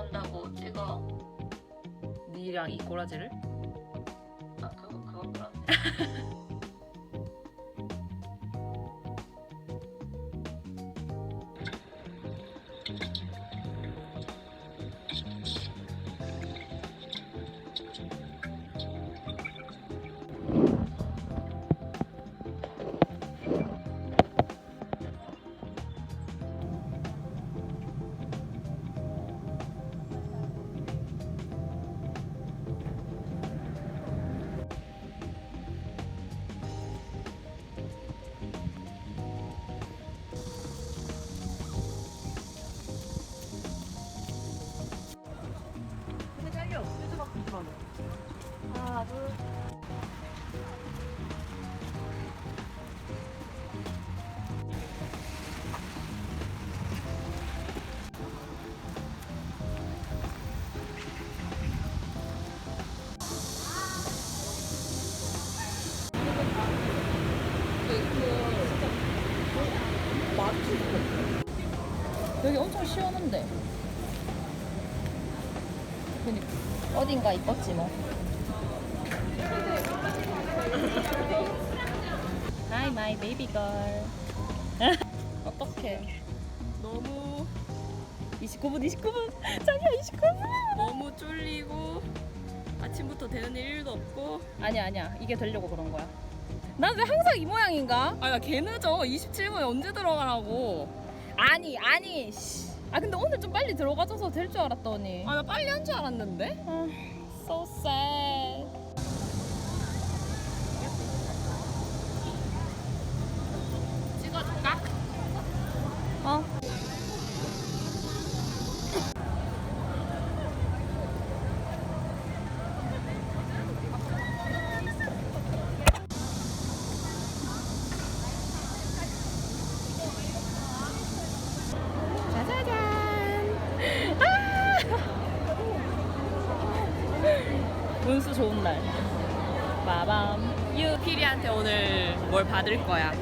한다고 찍어. 니랑 이 꼬라지를? 아, 그거, 그거, 그거. 시원한데. 그니까 어딘가 이뻤지 뭐. Hi, my baby girl. 어떡해. 너무 29분, 29분. 자기야, 29분. 너무 쫄리고 아침부터 되는 일 1도 없고 아니야, 아니야. 이게 되려고 그런 거야. 난 왜 항상 이 모양인가? 아나 개 늦어 27분에 언제 들어가라고 아니, 아니. 씨. 아, 근데 오늘 좀 빨리 들어가줘서 될 줄 알았더니. 아 나 빨리 한 줄 알았는데 아, so sad. 오늘 뭘 받을 거야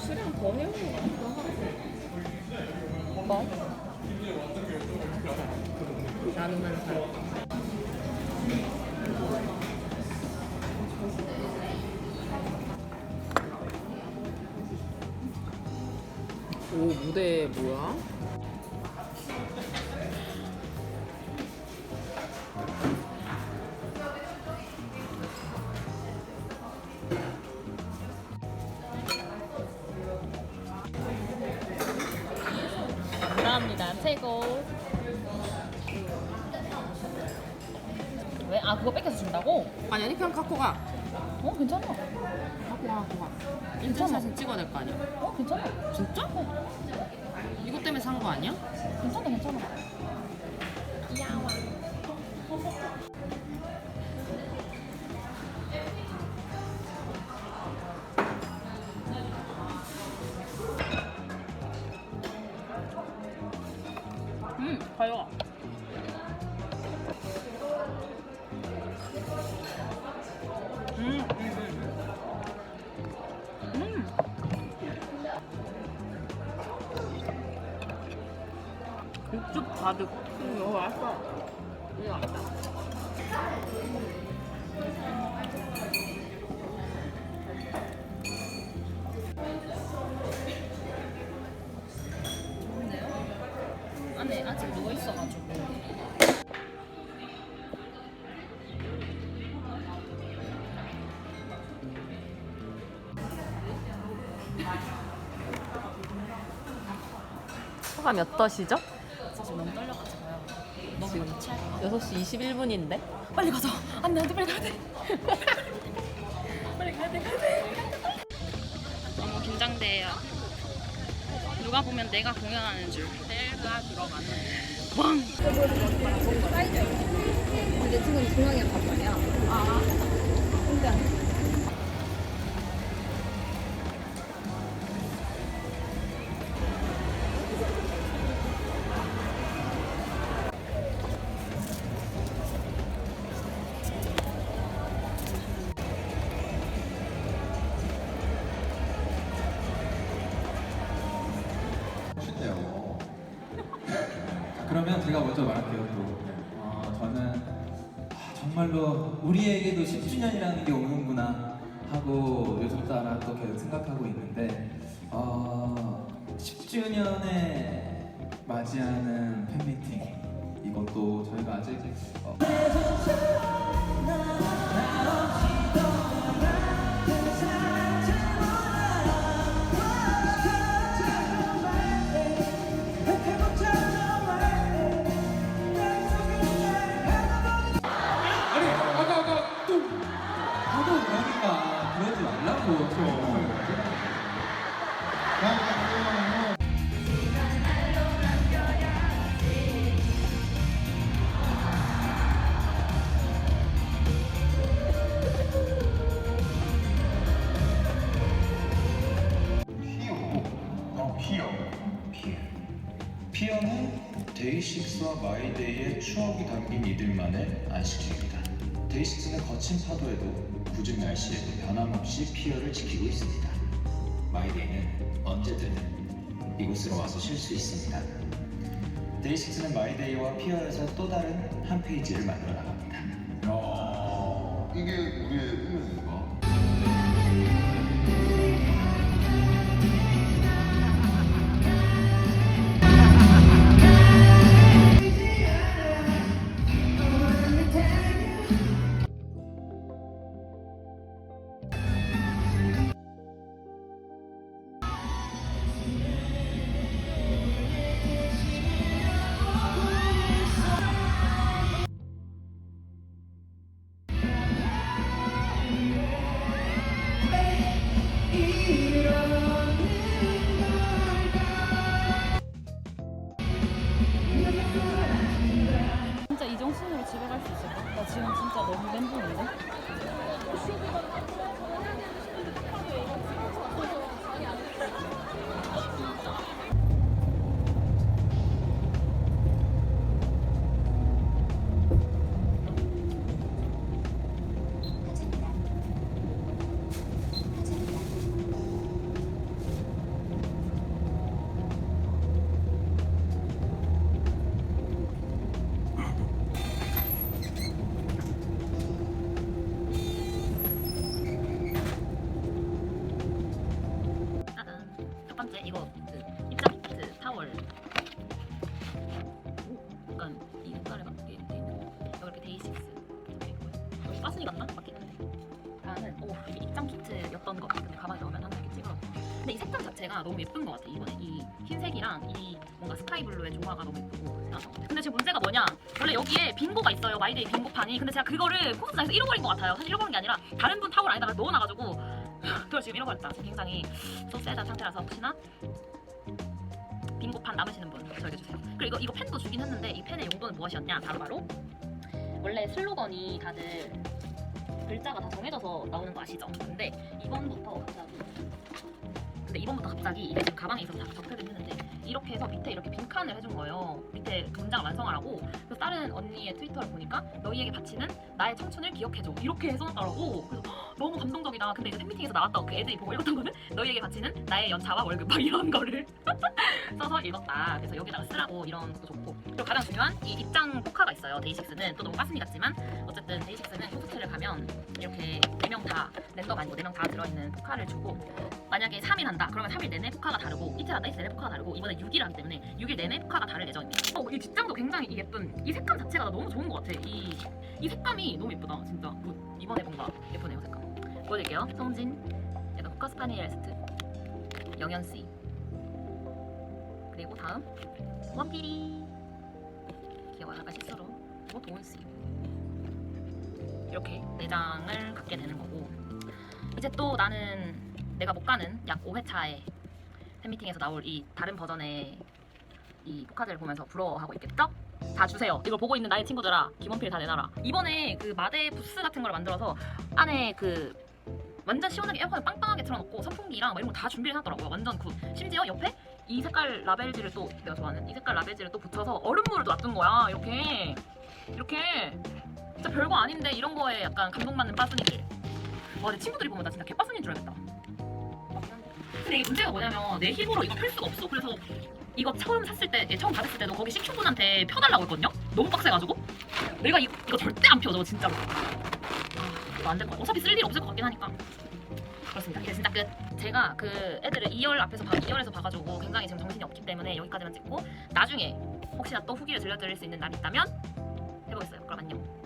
수량 더 해온 것 같기도 하고 뭐? 나눔하는 사람 오 무대 뭐야? 감사합니다. 최고. 왜? 아 그거 뺏겨서 준다고? 아니 아니 그냥 갖고 가 어 괜찮아. 갖고 가 갖고 가 인증 괜찮아. 사진 찍어야 될 거 아니야 어 괜찮아. 진짜? 이것 때문에 산 거 아니야? 괜찮아 괜찮아. 음, 가득. 음, 이거 맛있어 이거 맛있다 안에 아직 누워 있어가지고. 소감이 어떠시죠? 6시 21분인데 빨리 가자. 안 돼, 안 돼, 빨리 가야 돼. 빨리 가야 돼, 가야 돼. 너무 긴장돼요. 누가 보면 내가 공연하는 줄. 내가 들어가는. 왕. 근데 지금 중앙이랑 같아요. 아. 혼자. 그러면 제가 먼저 말할게요. 또 어, 저는 아, 정말로 우리에게도 10주년이라는 게 오는구나 하고 요즘 따라 또 계속 생각하고 있는데 어, 10주년에 맞이하는 팬미팅 이것도 저희가 아직 어, 데이식스와 마이데이의 추억이 담긴 이들만의 안식처입니다. 데이식스는 거친 파도에도 굳은 날씨에도 변함없이 피어를 지키고 있습니다. 마이데이는 언제든 이곳으로 와서 쉴 수 있습니다. 데이식스는 마이데이와 피어에서 또 다른 한 페이지를 만들어 나갑니다. 야, 이게 우리의 운명인가? 키트였던 것 같은데 가방에 넣으면 하나 이렇게 찍어. 근데 이 색감 자체가 너무 예쁜 것 같아 이번에 이 흰색이랑 이 뭔가 스카이 블루의 조화가 너무 예쁘고. 나서. 근데 지금 문제가 뭐냐? 원래 여기에 빙고가 있어요 마이데이 빙고판이. 근데 제가 그거를 코스장에서 잃어버린 것 같아요. 사실 잃어버린 게 아니라 다른 분 타월 안에다가 넣어놔가지고 그걸 지금 잃어버렸다. 굉장히 소세다 상태라서 혹시나 빙고판 남으시는 분 저에게 주세요. 그리고 이거, 이거 펜도 주긴 했는데 이 펜의 용도는 무엇이었냐? 바로바로 원래 슬로건이 다들 글자가 다 정해져서 나오는 거 아시죠? 근데 이번부터 갑자기 근데 이번부터 갑자기 이게 지금 가방에 있어서 다 적혀져 있는데 이렇게 해서 밑에 이렇게 빈칸을 해준 거예요. 밑에 문장 완성하라고. 그래서 다른 언니의 트위터를 보니까 너희에게 바치는 나의 청춘을 기억해줘 이렇게 써놨더라고. 그래서 헉, 너무 감동적이다. 근데 이제 팬미팅에서 나왔다고 그 애들이 보고 읽었던 거는 너희에게 바치는 나의 연차와 월급 막 이런 거를 써서 읽었다. 그래서 여기다가 쓰라고 이런 것도 좋고. 그리고 가장 중요한 이 입장 포카가 있어요. 데이식스는 또 너무 빠스니 같지만 어쨌든 데이식스는 콘서트를 가면 이렇게 네명다 랜덤 아니고 네명다 들어있는 포카를 주고 만약에 3일 한다 그러면 3일 내내 포카가 다르고 이틀 한다 이틀 내내 포카가 다르고 이번에 6일 하기 때문에 6일 내내 포카가 다를 예정입니다. 어, 이 뒷장도 굉장히 예쁜 이 색감 자체가 나 너무 좋은 것 같아. 이, 이 색감이 너무 예쁘다. 진짜. 뭐, 이번에 뭔가 예쁘네요 색감. 보여드릴게요. 송진. 약간 포커스 파니엘스트. 영현 씨. 그리고 다음. 원피리. 귀여워 약간 실수로. 그리고 도훈 씨. 이렇게 네 장을 갖게 되는 거고. 이제 또 나는 내가 못 가는 약 5회차의 팬미팅에서 나올 이 다른 버전의 이 포카드를 보면서 부러워하고 있겠죠? 다 주세요. 이걸 보고 있는 나의 친구들아, 기본필 다 내놔라. 이번에 그 마대 부스 같은 걸 만들어서 안에 그 완전 시원하게 에어컨을 빵빵하게 틀어놓고 선풍기랑 막 이런 거 다 준비를 해놨더라고요. 완전 굿. 심지어 옆에 이 색깔 라벨지를 또 내가 좋아하는 이 색깔 라벨지를 또 붙여서 얼음물을 또 놔둔 거야. 이렇게 이렇게 진짜 별거 아닌데 이런 거에 약간 감동받는 빠순이들. 와, 내 친구들이 보면 나 진짜 개빠순인 줄 알겠다. 근데 이게 문제가 뭐냐면 내 힘으로 이거 펼 수가 없어. 그래서 이거 처음 샀을 때, 예, 처음 받았을 때도 거기 CQ분한테 펴달라고 했거든요. 너무 빡세가지고 내가 이거, 이거 절대 안 펴져 진짜로. 아, 이거 안 될 거야. 어차피 쓸일 없을 것 같긴 하니까. 그렇습니다. 이제 진짜 끝. 제가 그 애들을 2열 앞에서 봐, 2열에서 봐가지고 굉장히 지금 정신이 없기 때문에 여기까지만 찍고 나중에 혹시나 또 후기를 들려드릴 수 있는 날이 있다면 해보겠어요. 그럼 안녕.